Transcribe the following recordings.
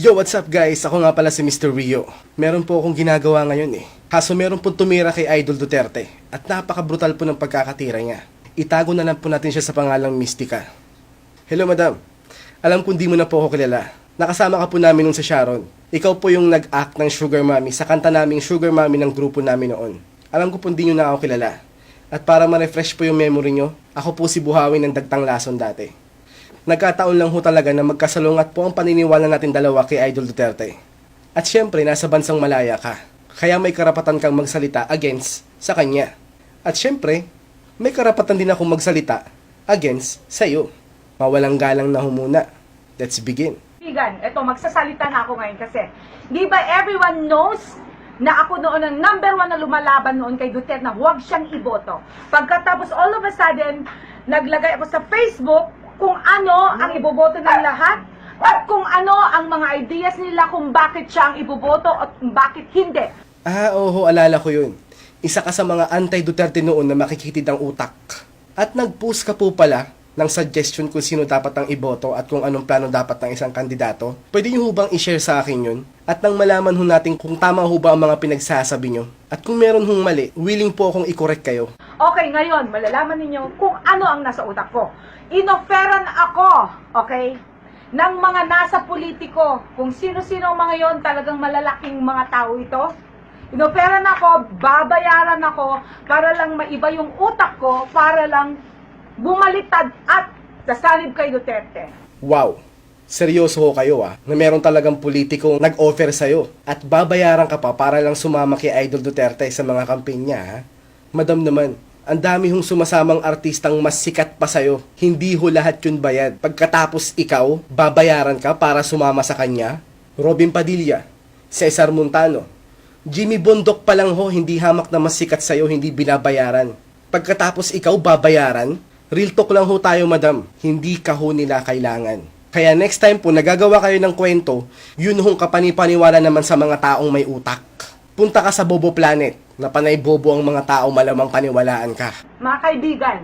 Yo, what's up guys? Ako nga pala si Mr. Rio. Meron po akong ginagawa ngayon eh. Kaso meron po tumira kay Idol Duterte at napaka-brutal po ng pagkakatira niya. Itago na lang po natin siya sa pangalang Mystica. Hello madam. Alam kong di mo na po ako kilala. Nakasama ka po namin nung sa Sharon. Ikaw po yung nag-act ng Sugar Mommy sa kanta naming Sugar Mommy ng grupo namin noon. Alam ko po di nyo na ako kilala. At para ma-refresh po yung memory nyo, ako po si Buhawi ng Dagtang Lason dati. Nagkataon lang ho talaga na magkasalungat po ang paniniwala natin dalawa kay Idol Duterte. At syempre, nasa bansang malaya ka. Kaya may karapatan kang magsalita against sa kanya. At syempre, may karapatan din akong magsalita against sa iyo. Mawalang galang na ho muna. Let's begin. Kaibigan, eto magsasalita na ako ngayon kasi di ba everyone knows na ako noon ang number one na lumalaban noon kay Duterte na huwag siyang iboto. Pagkatapos all of a sudden, naglagay ako sa Facebook kung ano ang iboboto ng lahat at kung ano ang mga ideas nila kung bakit siya ang iboboto at bakit hindi. Ah, oo, alala ko yun. Isa ka sa mga anti-Duterte noon na makikitid ang utak. At nag-post ka po pala ng suggestion kung sino dapat ang iboto at kung anong plano dapat ng isang kandidato. Pwede niyo ho bang i-share sa akin yun? At nang malaman ho natin kung tama ho ba ang mga pinagsasabi nyo. At kung meron hong mali, willing po akong i-correct kayo. Okay, ngayon, malalaman ninyo kung ano ang nasa utak ko. Inoferan ako, okay, ng mga nasa politiko, kung sino-sino ang mga yon talagang malalaking mga tao ito. Inoferan ako, babayaran ako, para lang maiba yung utak ko, para lang bumaliktad at sasanib kay Duterte. Wow! Seryoso ho kayo ah, na meron talagang politiko nag-offer sa'yo at babayaran ka pa para lang sumama kay Idol Duterte sa mga campaign niya ha? Madam naman, ang dami hong sumasamang artistang mas sikat pa sa'yo. Hindi ho lahat yun bayad. Pagkatapos ikaw, babayaran ka para sumama sa kanya? Robin Padilla, Cesar Montano, Jimmy Bondok pa lang ho, hindi hamak na mas sikat sa'yo, hindi binabayaran. Pagkatapos ikaw babayaran, real talk lang ho tayo madam, hindi ka ho nila kailangan. Kaya next time po nagagawa kayo ng kwento, yun hong kapanipaniwala naman sa mga taong may utak. Punta ka sa Bobo Planet, na panay bobo ang mga tao malamang paniwalaan ka. Mga kaibigan,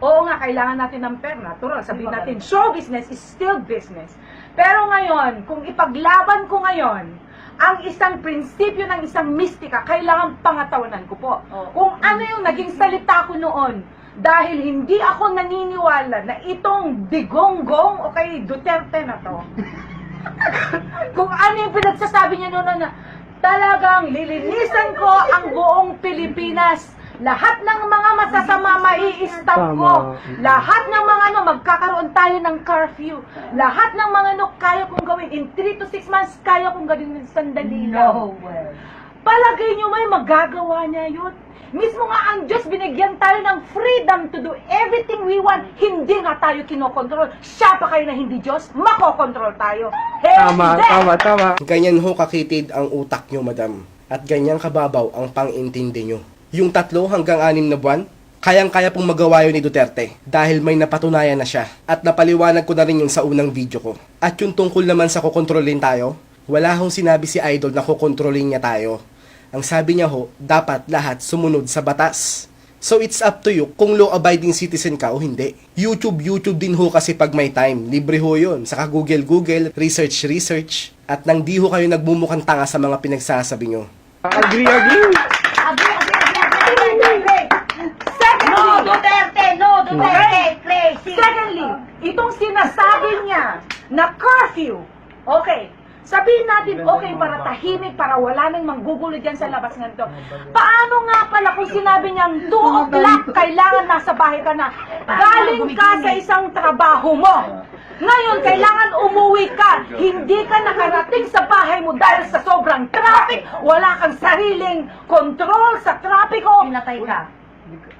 oo nga, kailangan natin ng pera. Natural, sabihin natin, show business is still business. Pero ngayon, kung ipaglaban ko ngayon, ang isang prinsipyo ng isang mistika, kailangan pangatawanan ko po. Kung ano yung naging salita ko noon, dahil hindi ako naniniwala na itong digonggong o kay Duterte na to, kung ano yung pinagsasabi niya noon na talagang lilinisan ko ang buong Pilipinas. Lahat ng mga masasama mai-stop ko. Lahat ng mga ano, magkakaroon tayo ng curfew. Lahat ng mga ano, kaya kong gawin. In 3 to 6 months, kaya kong gawin ng sandali lang. Palagay nyo may magagawa niya yun. Mismo nga ang Diyos, binigyan tayo ng freedom to do everything we want. Hindi nga tayo kinokontrol. Siya pa kayo na hindi Diyos, makokontrol tayo. Tama, Hindi! tama, tama. Ganyan ho kakitid ang utak nyo madam. At ganyan kababaw ang pang-intindi nyo. Yung tatlo hanggang anim na buwan, kayang-kaya pong magawa yun ni Duterte dahil may napatunayan na siya. At napaliwanag ko na rin yun sa unang video ko. At yung tungkol naman sa kukontrolin tayo, wala hong sinabi si Idol na kukontrolin niya tayo. Ang sabi niya ho, dapat lahat sumunod sa batas. So it's up to you kung law-abiding citizen ka o hindi. YouTube, YouTube din ho kasi pag may time. Libre ho yun. Saka Google, Google, research, research. At nang di ho kayo nagmumukhang tanga sa mga pinagsasabi nyo. Agree, agree. Agree, agree, agree, agree, agree. Secondly, No, Duterte, no, Duterte, crazy. Secondly, itong sinasabi niya na curfew, okay, sabihin natin okay para tahimik, para wala nang manggugulo dyan sa labas ng to. Paano nga pala kung sinabi niyang 2 o'clock, kailangan nasa bahay ka na, galing ka sa isang trabaho mo. Ngayon, kailangan umuwi ka. Hindi ka nakarating sa bahay mo dahil sa sobrang traffic. Wala kang sariling control sa trapiko. Pinatay ka.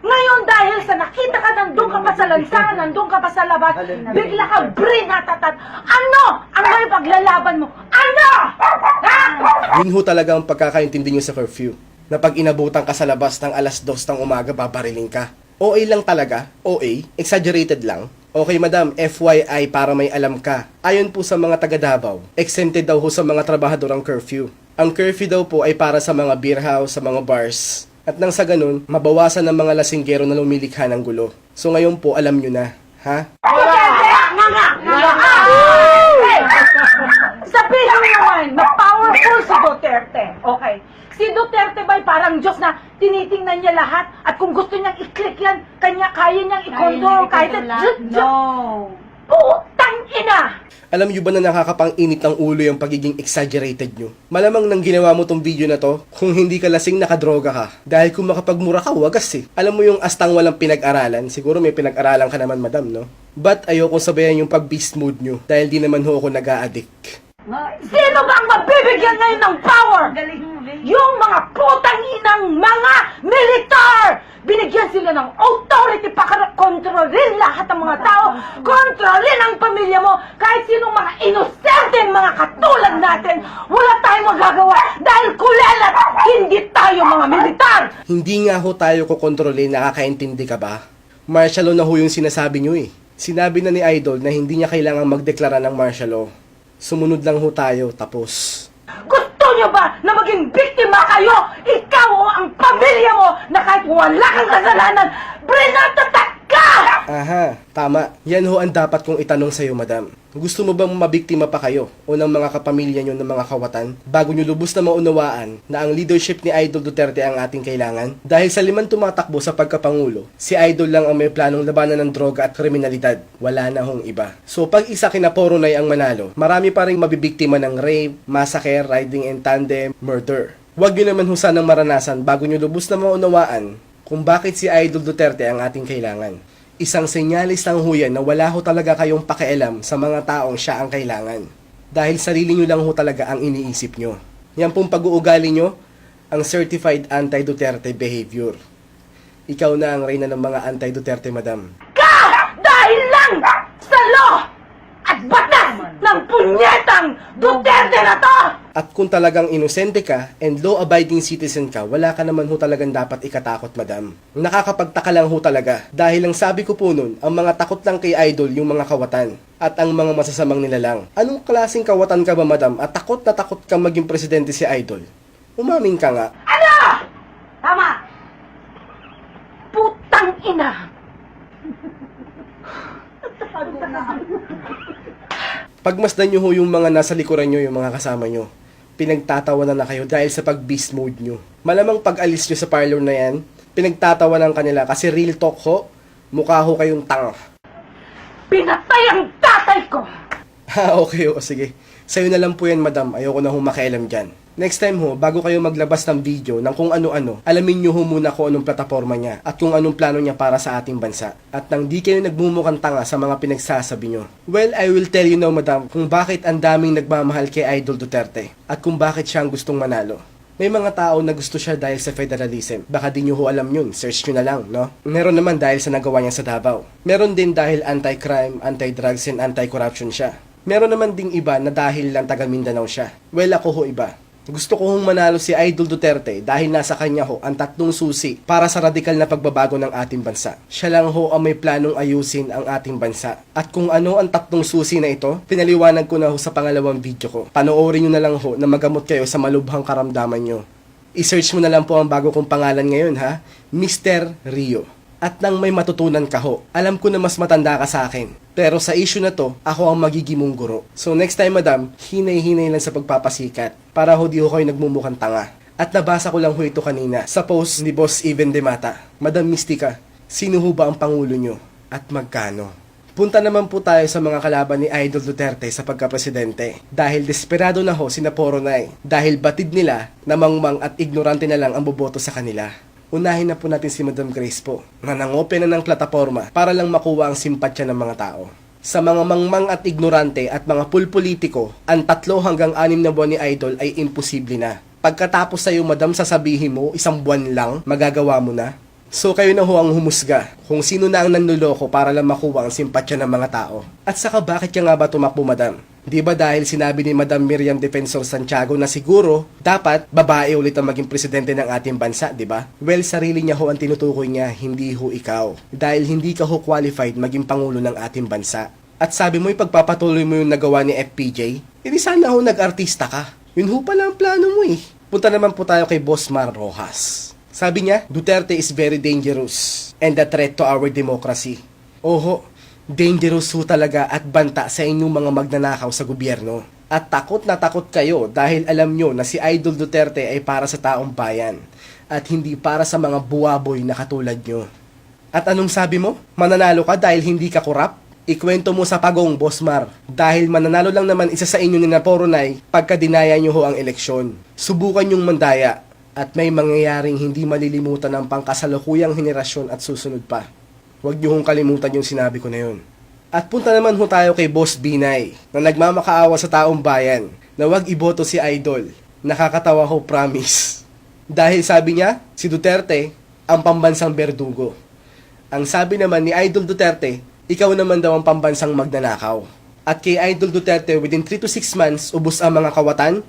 Ngayon dahil sa nakita ka nandun ka pa sa lansangan, nandun ka pa sa labas, bigla ka brinatatat. Ano ang may paglalaban mo? Ano? Ha? Yun ho talaga ang pagkakaintindi nyo sa curfew. Na pag inabutan ka sa labas ng alas 2 ng umaga, babariling ka. OA lang talaga, OA, exaggerated lang. Okay madam, FYI para may alam ka. Ayon po sa mga taga Davao, exempted daw ho sa mga trabahador ang curfew. Ang curfew daw po ay para sa mga beer house, sa mga bars. At nang sa ganun, mabawasan ng mga lasinggero na lumilikha ng gulo. So ngayon po, alam nyo na, ha? Sabihin mo naman, ma-powerful si Duterte. Okay. Si Duterte ba'y parang Diyos na tinitingnan niya lahat at kung gusto niyang i-click yan, kanya, kaya niyang i-control kahit... lahat? No. Putang ina! Alam nyo ba na nakakapang-init ng ulo yung pagiging exaggerated nyo? Malamang nang ginawa mo tong video na to, kung hindi ka lasing nakadroga ka. Dahil kung makapagmura ka, wagas eh. Alam mo yung astang walang pinag-aralan, siguro may pinag-aralan ka naman madam, no? But ayoko sabayan yung pag-beast mode nyo, dahil di naman ho ako nag-a-addict. Sino ba ang mabibigyan ngayon ng power? Galing. Yung mga putang inang mga militar! Binigyan sila ng authority para kontrolin lahat ng mga tao, kontrolin ang pamilya mo, kahit sinong mga inosenteng mga katulad natin, wala tayong magagawa dahil kulelat, hindi tayo mga militar! Hindi nga ho tayo kukontrolin, nakakaintindi ka ba? Martial law na ho yung sinasabi nyo eh. Sinabi na ni Idol na hindi niya kailangang magdeklara ng martial law. Sumunod lang ho tayo, tapos. Gusto nyo ba na maging biktima kayo? Ikaw o ang pamilya mo na kahit wala kang kasalanan, brinatatak ka! Aha, tama. Yan ho ang dapat kong itanong sa'yo, madam. Gusto mo bang mabiktima pa kayo o ng mga kapamilya nyo ng mga kawatan bago nyo lubos na maunawaan na ang leadership ni Idol Duterte ang ating kailangan? Dahil sa limang tumatakbo sa pagkapangulo, si Idol lang ang may planong labanan ng droga at kriminalidad. Wala na hong iba. So pag isa kina Poronay ang manalo, marami pa rin mabibiktima ng rape, massacre, riding in tandem, murder. Huwag nyo naman husan ng maranasan bago nyo lubos na maunawaan kung bakit si Idol Duterte ang ating kailangan. Isang senyalis ng huyan na wala ho talaga kayong pakialam sa mga taong siya ang kailangan. Dahil sarili nyo lang ho talaga ang iniisip nyo. Yan pong pag-uugali nyo, ang certified anti-Duterte behavior. Ikaw na ang reyna ng mga anti-Duterte, madam. ka dahil lang sa law at batas ng punyetang Duterte na to! At kung talagang inosente ka and law-abiding citizen ka, wala ka naman ho talagang dapat ikatakot, madam. Nakakapagtaka lang ho talaga. Dahil ang sabi ko po nun, ang mga takot lang kay Idol yung mga kawatan. At ang mga masasamang nilalang. Anong klaseng kawatan ka ba, madam? At takot na takot ka maging presidente si Idol? Umamin ka nga. Ano? Tama. Putang ina! Pagmasdan nyo ho yung mga nasa likuran nyo, yung mga kasama nyo. Pinagtatawanan na kayo dahil sa pag-beast mode nyo. Malamang pag alis nyo sa parlor na yan, pinagtatawanan kanila kasi real talk ho, mukha ho kayong tanga. Pinatay ang tatay ko! Ha, okay o, sige. Sa'yo na lang po yan, madam. Ayoko na ho makialam dyan. Next time ho, bago kayo maglabas ng video ng kung ano-ano, alamin nyo ho muna kung anong plataforma niya at kung anong plano niya para sa ating bansa. At nang di kayo nagmumukhang tanga sa mga pinagsasabi nyo. Well, I will tell you now, madam, kung bakit ang daming nagmamahal kay Idol Duterte at kung bakit siya ang gustong manalo. May mga tao na gusto siya dahil sa federalism. Baka di nyo ho alam yun, search nyo na lang, no? Meron naman dahil sa nagawa niya sa Davao. Meron din dahil anti-crime, anti-drugs, and anti-corruption siya. Meron naman ding iba na dahil lang taga Mindanao siya. Well, ako ho iba. Gusto ko hong manalo si Idol Duterte dahil nasa kanya ho ang tatlong susi para sa radikal na pagbabago ng ating bansa. Siya lang ho ang may planong ayusin ang ating bansa. At kung ano ang tatlong susi na ito, pinaliwanag ko na ho sa pangalawang video ko. Panoorin nyo na lang ho na magamot kayo sa malubhang karamdaman nyo. I-search mo na lang po ang bago kong pangalan ngayon ha, Mr. Rio. At nang may matutunan ka ho, alam ko na mas matanda ka sa akin. Pero sa issue na to, ako ang magiging mong guro. So next time madam, hinay-hinay lang sa pagpapasikat para ho di ho kayo nagmumukhang tanga. At nabasa ko lang ho ito kanina sa post ni Boss Even Demata. Madam Mystica, sino ho ba ang pangulo nyo? At magkano? Punta naman po tayo sa mga kalaban ni Idol Duterte sa pagkapresidente. Dahil desperado na ho sina Poronay. Dahil batid nila na mangmang at ignorante na lang ang boboto sa kanila. Unahin na po natin si Madam Grace po, na nangopen na ng plataforma para lang makuha ang simpatya ng mga tao. Sa mga mangmang at ignorante at mga pulpolitiko, ang tatlo hanggang anim na buwan ni Idol ay imposible na. Pagkatapos sa'yo, madam, sasabihin mo, isang buwan lang, magagawa mo na. So kayo na ho ang humusga kung sino na ang nanluloko para lang makuha ang simpatya ng mga tao. At saka bakit ka nga ba tumakbo, madam? Di ba dahil sinabi ni Madam Miriam Defensor Santiago na siguro dapat babae ulit ang maging presidente ng ating bansa, di ba? Well, sarili niya ho ang tinutukoy niya, hindi ho ikaw. Dahil hindi ka ho qualified maging pangulo ng ating bansa. At sabi mo ipagpapatuloy mo yung nagawa ni FPJ, hindi sana ho nag-artista ka. Yun ho pala ang plano mo eh. Punta naman po tayo kay Boss Mar Rojas. Sabi niya, Duterte is very dangerous and a threat to our democracy. Oho, dangerous ho talaga at banta sa inyong mga magnanakaw sa gobyerno. At takot na takot kayo dahil alam nyo na si Idol Duterte ay para sa taong bayan at hindi para sa mga buwaboy na katulad nyo. At anong sabi mo? Mananalo ka dahil hindi ka kurap? Ikwento mo sa pagong, Bosmar. Dahil mananalo lang naman isa sa inyo ni Naporonay pagka dinaya nyo ho ang eleksyon. Subukan yung mandaya at may mangyayaring hindi malilimutan ng pangkasalukuyang henerasyon at susunod pa. Huwag nyo hong kalimutan yung sinabi ko na yun. At punta naman ho tayo kay Boss Binay na nagmamakaawa sa taong bayan na wag iboto si Idol. Nakakatawa ho, promise. Dahil sabi niya, si Duterte ang pambansang berdugo. Ang sabi naman ni Idol Duterte, ikaw naman daw ang pambansang magnanakaw. At kay Idol Duterte, within 3 to 6 months, ubos ang mga kawatan.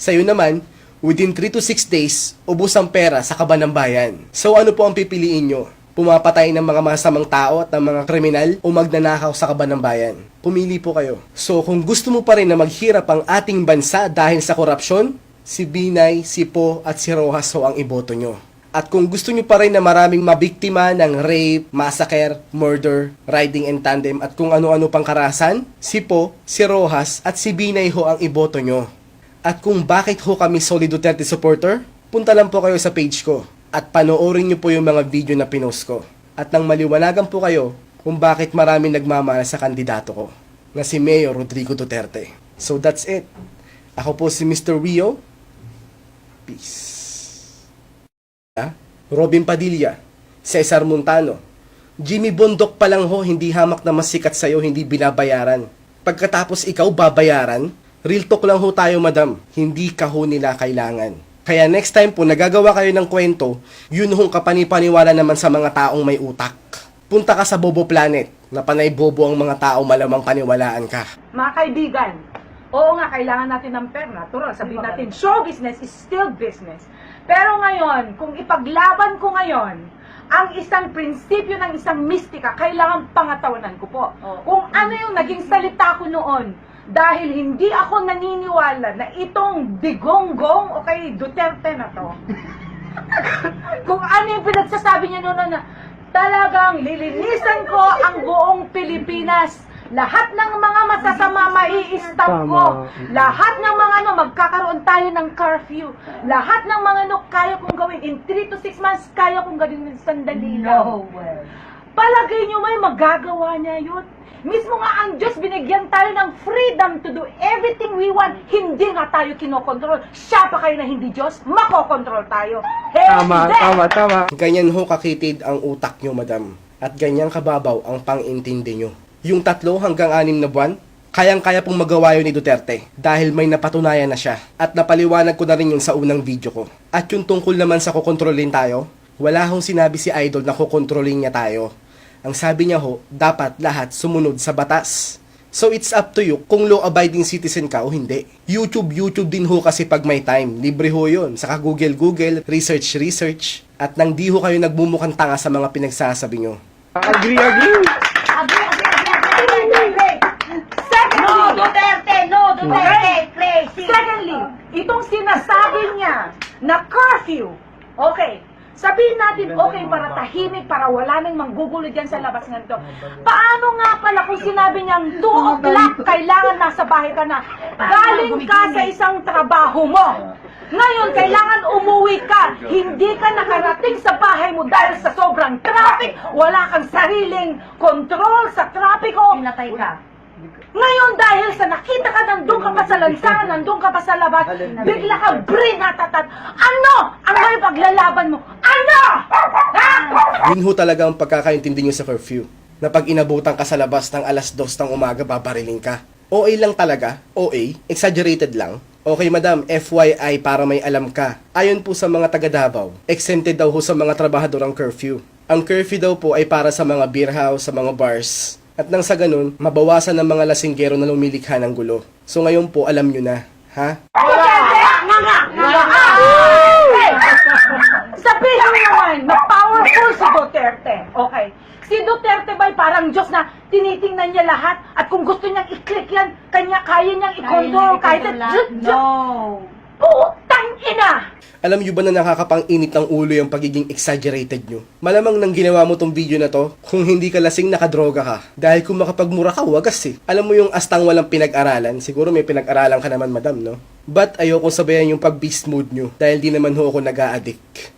Sa'yo naman, within 3 to 6 days, ubos ang pera sa kaban ng bayan. So ano po ang pipiliin nyo? Pumapatay ng mga masamang tao at ng mga kriminal o magnanakaw sa kaban ng bayan? Pumili po kayo. So kung gusto mo pa rin na maghirap ang ating bansa dahil sa korupsyon, si Binay, si Po at si Rojas ho ang iboto nyo. At kung gusto nyo pa rin na maraming mabiktima ng rape, massacre, murder, riding in tandem at kung ano-ano pang karahasan, si Po, si Rojas at si Binay ho ang iboto nyo. At kung bakit ho kami Solid Duterte supporter, punta lang po kayo sa page ko at panoorin nyo po yung mga video na pinost ko. At nang maliwanagan po kayo kung bakit marami nagmamahal sa kandidato ko na si Mayor Rodrigo Duterte. So that's it. Ako po si Mr. Rio. Peace. Ah, Robin Padilla, Cesar Montano, Jimmy Bondok pa lang ho, hindi hamak na masikat sa'yo, hindi binabayaran. Pagkatapos ikaw babayaran, real talk lang ho tayo madam, hindi ka ho nila kailangan. Kaya next time po nagagawa kayo ng kwento, yun hong kapanipaniwala naman sa mga taong may utak. Punta ka sa Bobo Planet, na panay bobo ang mga tao malamang paniwalaan ka. Mga kaibigan, oo nga, kailangan natin ng pera. Natural, sabihin natin, show business is still business. Pero ngayon, kung ipaglaban ko ngayon, ang isang prinsipyo ng isang mistika, kailangan pangatawanan ko po. Kung ano yung naging salita ko noon, dahil hindi ako naniniwala na itong digonggong o kay Duterte na to, kung ano yung pinagsasabi niya noon na talagang lilinisan ko ang buong Pilipinas. Lahat ng mga masasama mai-stop ko. Lahat ng mga ano, magkakaroon tayo ng curfew. Lahat ng mga ano, kaya kong gawin. In 3 to 6 months, kaya kong gawin ng sandali lang. No way. Palagay nyo may magagawa niya yun. Mismo nga ang Diyos, binigyan tayo ng freedom to do everything we want. Hindi nga tayo kinokontrol. Siya pa kayo na hindi Diyos, makokontrol tayo. Hindi! tama. Ganyan ho kakitid ang utak nyo, madam. At ganyan kababaw ang pang-intindi nyo. Yung tatlo hanggang anim na buwan, kayang-kaya pong magawa yun ni Duterte dahil may napatunayan na siya. At napaliwanag ko na rin yun sa unang video ko. At yung tungkol naman sa kukontrolin tayo, wala hong sinabi si Idol na kukontrolin niya tayo. Ang sabi niya ho, dapat lahat sumunod sa batas. So it's up to you kung law-abiding citizen ka o hindi. YouTube, YouTube din ho kasi pag may time. Libre ho yun. Saka Google, Google, research, research. At nang di ho kayo nagmumukhang tanga sa mga pinagsasabi nyo. Agree, agree, agree, agree, agree. Secondly, No, Duterte, no, Duterte, crazy. Secondly, itong sinasabi niya na curfew, okay, sabihin natin okay para tahimik, para wala nang manggugulo dyan sa labas ng to. Paano nga pala kung sinabi niyang 2 o'clock, kailangan nasa bahay ka na, galing ka sa isang trabaho mo. Ngayon, kailangan umuwi ka. Hindi ka nakarating sa bahay mo dahil sa sobrang traffic. Wala kang sariling control sa traffic Pinatay ka. Ngayon dahil sa nakita ka nandun ka pa sa lansangan, nandun ka pa sa labas, bigla ka brinatatat. Ano ang may paglalaban mo? Ano? Ha? Yun ho talaga ang pagkakaintindi nyo sa curfew. Na pag inabutan ka sa labas ng alas 2 ng umaga, babariling ka. OA lang talaga. OA. Exaggerated lang. Okay madam, FYI para may alam ka. Ayon po sa mga taga Davao, exempted daw ho sa mga trabahador ang curfew. Ang curfew daw po ay para sa mga beer house, sa mga bars. At nang sa ganun, mabawasan ng mga lasinggero na lumilikha ng gulo. So ngayon po, alam nyo na. Ha? Sabihin mo naman na powerful si Duterte. Okay. Si Duterte ba'y parang Diyos na tinitingnan niya lahat at kung gusto niyang i-click yan, kanya, kaya niyang i-control kahit at No. Putang Putang ina! Alam nyo ba na nakakapang-init ng ulo yung pagiging exaggerated nyo? Malamang nang ginawa mo tong video na to, kung hindi ka lasing nakadroga ka. Dahil kung makapagmura ka, wagas eh. Alam mo yung astang walang pinag-aralan, siguro may pinag-aralan ka naman madam, no? But ayoko sabayan yung pag-beast mode nyo, dahil di naman ho ako nag-a-addict.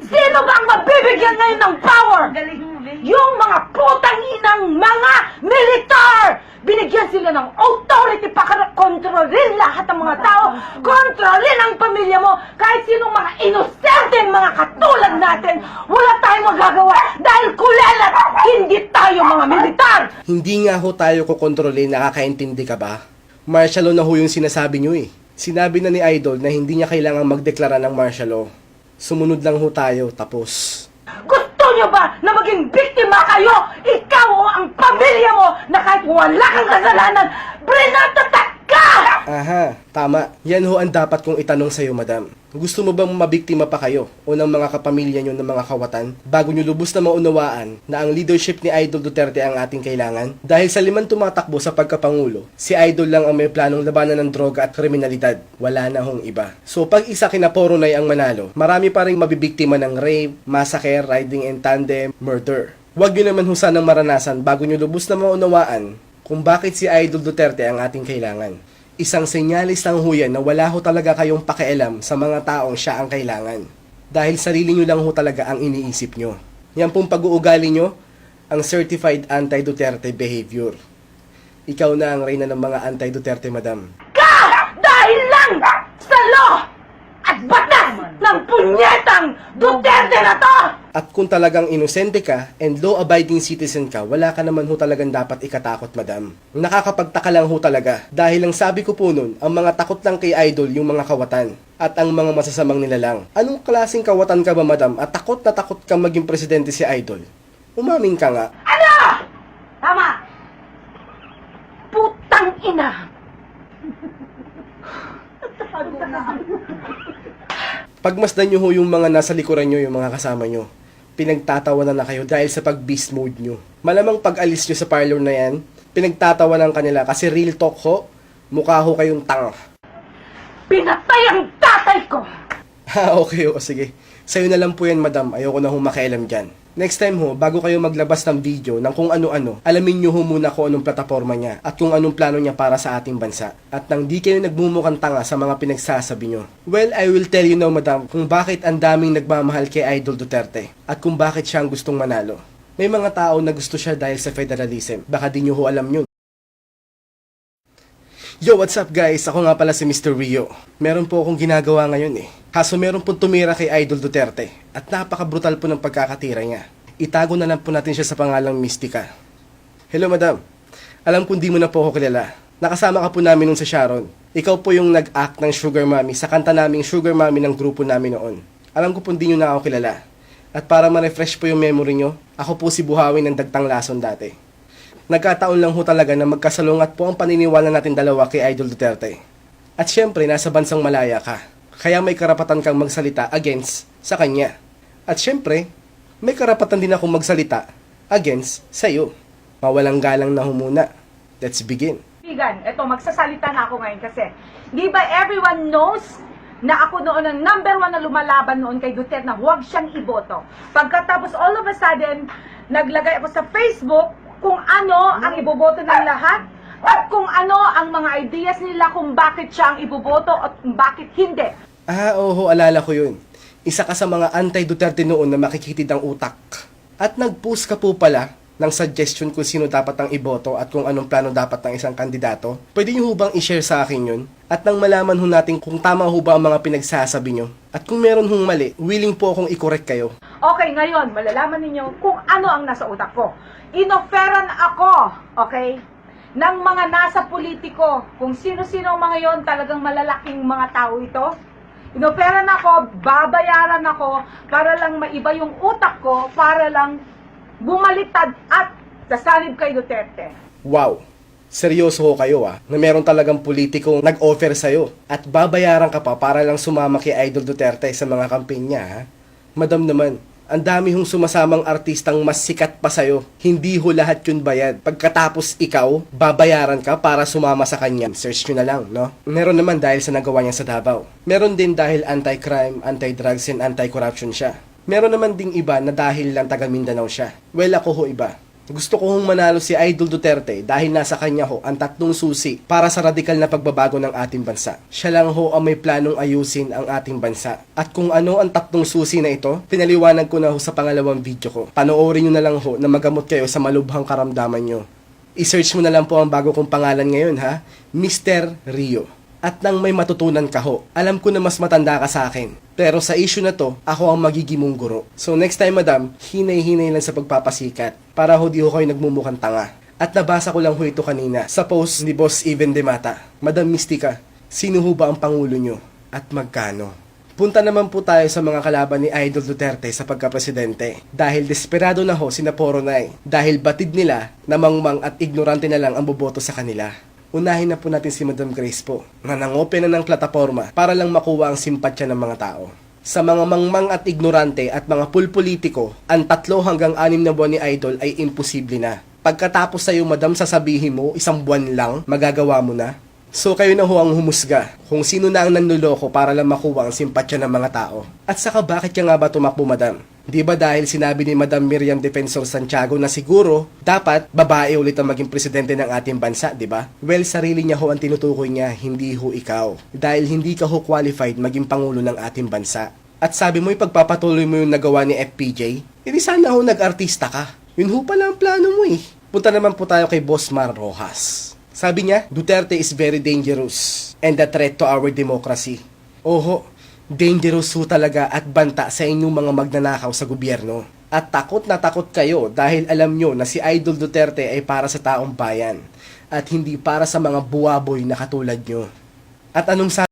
Sino ba ang mabibigyan ngayon ng power? Galing mo, galing. Yung mga putang inang mga militar! Binigyan sila ng authority para kontrolin lahat ng mga tao, kontrolin ang pamilya mo, kahit sinong mga inosenteng mga katulad natin, wala tayong magagawa dahil kulelat, hindi tayo mga militar! Hindi nga ho tayo kukontrolin, nakakaintindi ka ba? Martial law na ho yung sinasabi nyo eh. Sinabi na ni Idol na hindi niya kailangang magdeklara ng martial law. Sumunod lang ho tayo, tapos... Gusto nyo ba na maging biktima kayo? Ikaw o ang pamilya mo na kahit wala kang kasalanan, brinatatak ka! Aha, tama. Yan ho ang dapat kong itanong sa'yo, madam. Gusto mo bang mabiktima pa kayo o ng mga kapamilya nyo ng mga kawatan bago nyo lubos na maunawaan na ang leadership ni Idol Duterte ang ating kailangan? Dahil sa liman tumatakbo sa pagkapangulo, si Idol lang ang may planong labanan ng droga at kriminalidad. Wala na hong iba. So pag isa kina Poronay ang manalo, marami pa rin mabibiktima ng rape, massacre, riding in tandem, murder. Huwag nyo naman husanang maranasan bago nyo lubos na maunawaan kung bakit si Idol Duterte ang ating kailangan. Isang senyalis ng huyan na wala ho talaga kayong pakialam sa mga taong siya ang kailangan. Dahil sarili nyo lang ho talaga ang iniisip nyo. Yan pong pag-uugali nyo, ang certified anti-Duterte behavior. Ikaw na ang reyna ng mga anti-Duterte, madam. ka dahil lang sa law at batas ng punyetang Duterte na to! At kung talagang inosente ka and law-abiding citizen ka, wala ka naman ho talagang dapat ikatakot, madam. Nakakapagtaka lang ho talaga. Dahil ang sabi ko po nun, ang mga takot lang kay idol yung mga kawatan. At ang mga masasamang nilalang. Anong klaseng kawatan ka ba, madam? At takot na takot kang maging presidente si idol? Umamin ka nga. Ano? Tama. Putang ina! Pagmasdan nyo ho yung mga nasa likuran nyo, yung mga kasama nyo. Pinagtatawanan na kayo dahil sa pag-beast mode nyo. Malamang pag alis nyo sa parlor na yan, pinagtatawanan kanila kasi real talk ho, mukha ho kayong tanga. Pinatay ang tatay ko! Ha, okay o sige. Sa'yo na lang po yan, madam. Ayoko na hong makialam dyan. Next time ho, bago kayo maglabas ng video ng kung ano-ano, alamin nyo ho muna kung anong plataforma niya at kung anong plano niya para sa ating bansa. At nang di kayo nagmumukhang tanga sa mga pinagsasabi nyo. Well, I will tell you now, madam, kung bakit ang daming nagmamahal kay Idol Duterte at kung bakit siya ang gustong manalo. May mga tao na gusto siya dahil sa federalism. Baka di nyo ho alam yun. Yo, what's up guys? Ako nga pala si Mr. Rio. Meron po akong ginagawa ngayon eh. Kaso meron po tumira kay Idol Duterte at napaka-brutal po ng pagkakatira niya. Itago na lang po natin siya sa pangalang Mystica. Hello madam. Alam kong di mo na po ako kilala. Nakasama ka po namin nung sa Sharon. Ikaw po yung nag-act ng Sugar Mommy sa kanta naming Sugar Mommy ng grupo namin noon. Alam ko po di nyo na ako kilala. At para ma-refresh po yung memory nyo, ako po si Buhawi ng Dagtang Lason dati. Nagkataon lang ho talaga na magkasalungat po ang paniniwala natin dalawa kay Idol Duterte. At syempre, nasa bansang malaya ka. Kaya may karapatan kang magsalita against sa kanya. At syempre, may karapatan din akong magsalita against sa iyo. Mawalang galang na humuna. Let's begin. Kaibigan, eto, magsasalita na ako ngayon kasi, di ba everyone knows na ako noon ang number one na lumalaban noon kay Duterte na huwag siyang iboto. Pagkatapos all of a sudden, naglagay ako sa Facebook kung ano ang iboboto ng lahat at kung ano ang mga ideas nila kung bakit siya ang iboboto at bakit hindi. Ah, oho, alala ko yun. Isa ka sa mga anti-Duterte noon na makikitid ang utak. At nag-post ka po pala ng suggestion kung sino dapat ang iboto at kung anong plano dapat ng isang kandidato. Pwede niyo ho bang i-share sa akin yun? At nang malaman ho natin kung tama ho ba ang mga pinagsasabi nyo. At kung meron hong mali, willing po akong i-correct kayo. Okay, ngayon, malalaman ninyo kung ano ang nasa utak ko. Inoferan ako, okay, ng mga nasa politiko. Kung sino-sino mga yon talagang malalaking mga tao ito. Inoferan ako, babayaran ako, para lang maiba yung utak ko, para lang bumalitad at sasanib kay Duterte. Wow! Seryoso ho kayo ah, na meron talagang politiko nag-offer sa'yo at babayaran ka pa para lang sumama kay Idol Duterte sa mga campaign niya ha? Madam naman, Ang dami hong sumasamang artistang mas sikat pa sa'yo. Hindi ho lahat yun bayad. Pagkatapos ikaw, babayaran ka para sumama sa kanya. Search nyo na lang, no? Meron naman dahil sa nagawa niya sa Davao. Meron din dahil anti-crime, anti-drugs, and anti-corruption siya. Meron naman ding iba na dahil lang taga Mindanao siya. Well, ako ho iba. Gusto ko hong manalo si Idol Duterte dahil nasa kanya ho ang tatlong susi para sa radikal na pagbabago ng ating bansa. Siya lang ho ang may planong ayusin ang ating bansa. At kung ano ang tatlong susi na ito, pinaliwanag ko na ho sa pangalawang video ko. Panoorin nyo na lang ho na magamot kayo sa malubhang karamdaman nyo. I-search mo na lang po ang bago kong pangalan ngayon ha, Mr. Rio. At nang may matutunan ka ho, alam ko na mas matanda ka sa akin. Pero sa issue na to, ako ang magiging mong guro. So next time madam, hinay-hinay lang sa pagpapasikat para ho di ho kayo nagmumukhang tanga. At nabasa ko lang ho ito kanina sa post ni Boss Even Demata. Madam Mystica, sino ho ba ang pangulo nyo? At magkano? Punta naman po tayo sa mga kalaban ni Idol Duterte sa pagkapresidente. Dahil desperado na ho si Naporonay. Dahil batid nila na mangmang at ignorante na lang ang boboto sa kanila. Unahin na po natin si Madam Grace po, na nangopen na ng plataforma para lang makuha ang simpatsya ng mga tao. Sa mga mangmang at ignorante at mga pulpolitiko, ang tatlo hanggang anim na buwan ni Idol ay imposible na. Pagkatapos sa'yo, madam, sasabihin mo, isang buwan lang, magagawa mo na. So kayo na ho ang humusga kung sino na ang nanluloko para lang makuha ang simpatsya ng mga tao. At saka bakit ka nga ba tumakbo madam? Di ba dahil sinabi ni Madam Miriam Defensor Santiago na siguro dapat babae ulit ang maging presidente ng ating bansa, di ba? Well, sarili niya ho ang tinutukoy niya, hindi ho ikaw. Dahil hindi ka ho qualified maging pangulo ng ating bansa. At sabi mo ipagpapatuloy mo yung nagawa ni FPJ, hindi sana ho nag-artista ka. Yun ho pala ang plano mo eh. Punta naman po tayo kay Boss Mar Rojas. Sabi niya, Duterte is very dangerous and a threat to our democracy. Oho, dangerous ho talaga at banta sa inyong mga magnanakaw sa gobyerno. At takot na takot kayo dahil alam nyo na si Idol Duterte ay para sa taong bayan at hindi para sa mga buwaboy na katulad nyo. At anong sabi